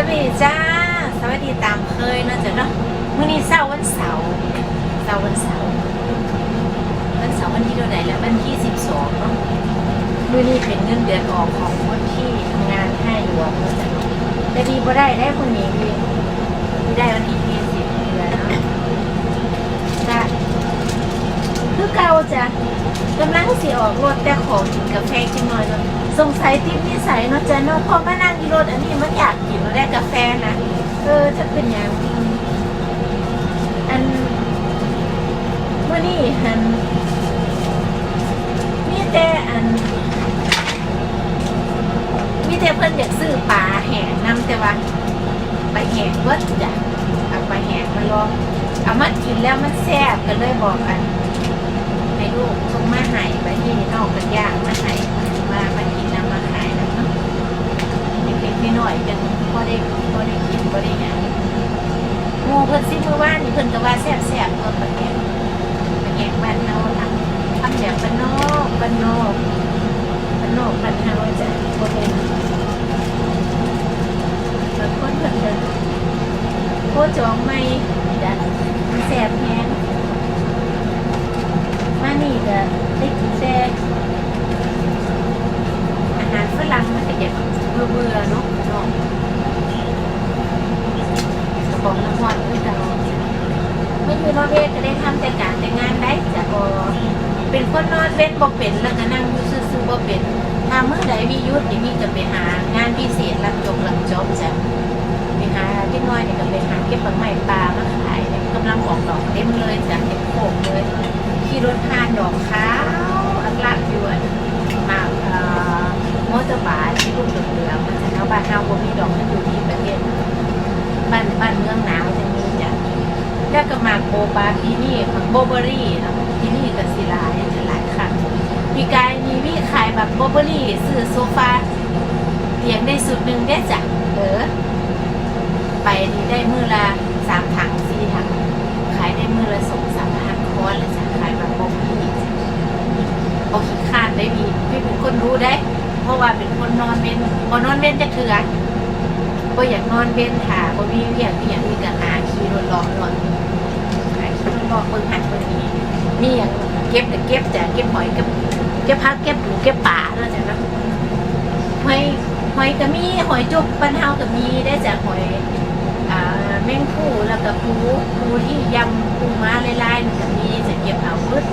สวัสดีจ้า สวัสดีตามเคยนะจ้ะเนาะมื้อนี้เสาร์วันเสาร์เสาร์วันเสาร์วันเสาร์วันที่เท่าไหร่แล้ววันที่สิบสองเนาะมื้อนี้เป็นเงินเดือนออกของคนที่ทำงานให้รวมเนาะจ้ะแต่ดีบ่ได้ได้คนนี้ดีดีได้วันที่ยี่สิบเดือนเนาะจ้ะคือเก่าจ้ะกำลังสิออกรถแต่ขอกินกาแฟจังหน่อยเนาะ สงสัยทิพนิสัยเนาะจ๊ะเนาะพอมานั่งอยู่รถอันนี้มันอยากกินแล้วได้กาแฟนะเออจะเป็นอย่างอันเมื่อนี้อันมีแต่อันมีแต่เพิ่นอยากซื้อปลาแห้งนำแต่ว่าไปแห้งเบิดจ้ะเอาไปแห้งมาลองเอามากินแล้วมันแซ่บก็เลยบอกกันให้ลูกส่งมาให้ไปที่นอกกันย่างมาให้มามากินน้ำมาขายนะเนาะเล็กๆน้อยๆจังพอได้พอได้กินพอได้หยัง หมูเพิ่นซิมือว่านนี่เพิ่นก็ว่าแซ่บๆตัวปลาแห้งปลาแห้งบ้านเฮาทำทำแบบบ้านนอกบ้านนอกบ้านนอกบ้านเฮาจ้ะบ่เป็นบางคนเพิ่นก็โคจองไม่จ้ะมันแสบแฮงมานี่ก็ได้กินแต่อาหารฝรั่งมันก็จะเบื่อเบื่อๆเนาะเนาะกระป๋องน้ำหวานด้วยเราไม่อยู่นอกเว ทำแต่การแต่งานได้จะบอเป็นคนนอนเว้นบ่เป็นแล้วก็นั่งอยู่ซื่อๆบ่เป็นถ้าเมื่อใดมียุทธนี่มีจะไปหางานพิเศษรับจบรับจบจ้ะไปหาที่น้อยเนี่ยก็ไปหาเก็บผักไม้ปลามาขายเนี่ยกำลังออกดอกเต็มเลยจากเก็บโขกเลยขี่รถผ่านดอกขาวอักลักอยู่มาเอ่อมอเตอร์บาร์ที่ลูก แล้วก็หมากโบบาที่นี่หมากโบเบอรี่เนาะที่นี่ก็สิลายจะหลายครั้งพี่กายมีวิขายแบบโบเบอรี่ซื้อโซฟาเตียงได้สุดหนึ่งได้จ้ะเออไปนี่ได้มือละสามถังสี่ถังขายได้มือละสองสามพันคอนเลยจ้ะขายแบบโบกี้พอขี้คานได้มีพี่เป็นคนรู้ได้ เพราะว่าเป็นคนนอนเว้นพอนอนเว้นจะเถื่อก็อยากนอนเว้นค่ะพอมีเรียกมีอย่างมีกับหาขี่รถล้อหน่อยหาขี่รถล้อ เบิ่งหันเบิ่งนี้นี่อย่างเก็บแต่เก็บแต่เก็บหอยเก็บเก็บพักเก็บปูเก็บป่าเนาะจ้ะนะหอยหอยก็มีหอยจุกปันเฮาก็มีได้จากหอยอ่าแมงผู้แล้วก็ปูปูที่ยำปูม้าลายๆนี่ก็มีจะเก็บเอาพืช